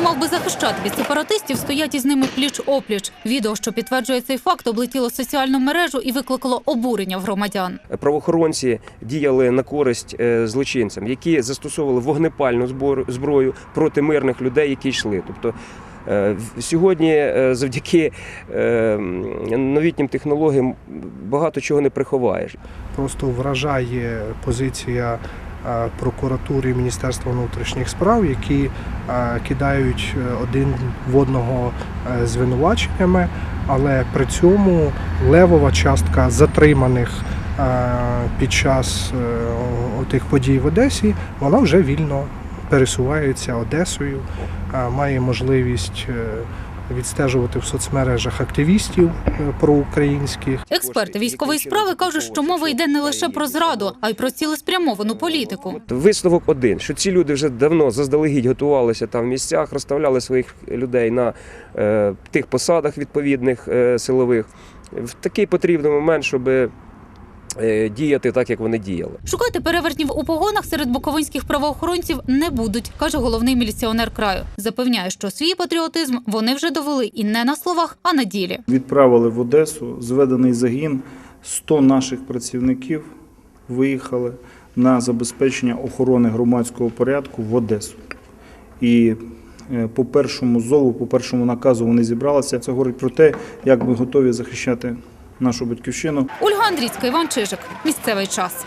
хто мав би захищати від сепаратистів, стоять із ними пліч опліч. Відео, що підтверджує цей факт, облетіло соціальну мережу і викликало обурення в громадян. правоохоронці діяли на користь е, злочинцям, які застосовували вогнепальну зброю проти мирних людей, які йшли. Тобто е, сьогодні, е, завдяки новітнім технологіям, багато чого не приховаєш. Просто вражає позиція прокуратури Міністерства внутрішніх справ, які е, кидають е, один в одного е, звинуваченнями, але при цьому левова частка затриманих е, під час е, тих подій в Одесі, вона вже вільно пересувається Одесою, е, має можливість е, відстежувати в соцмережах активістів е, проукраїнських. Експерти військової справи кажуть, що мова йде не лише про зраду, а й про цілеспрямовану політику. Висновок один, що ці люди вже давно заздалегідь готувалися там в місцях, розставляли своїх людей на е, тих посадах відповідних е, силових. В такий потрібний момент, щоб е, діяти так, як вони діяли. Шукати перевертнів у погонах серед буковинських правоохоронців не будуть, каже головний міліціонер краю. Запевняє, що свій патріотизм вони вже довели і не на словах, а на ділі. Відправили в Одесу зведений загін. 100 наших працівників виїхали на забезпечення охорони громадського порядку в Одесу. І е, по першому зову, по першому наказу вони зібралися. Це говорить про те, як ми готові захищати нашу батьківщину. Ольга Андрійська, Іван Чижик. Місцевий час.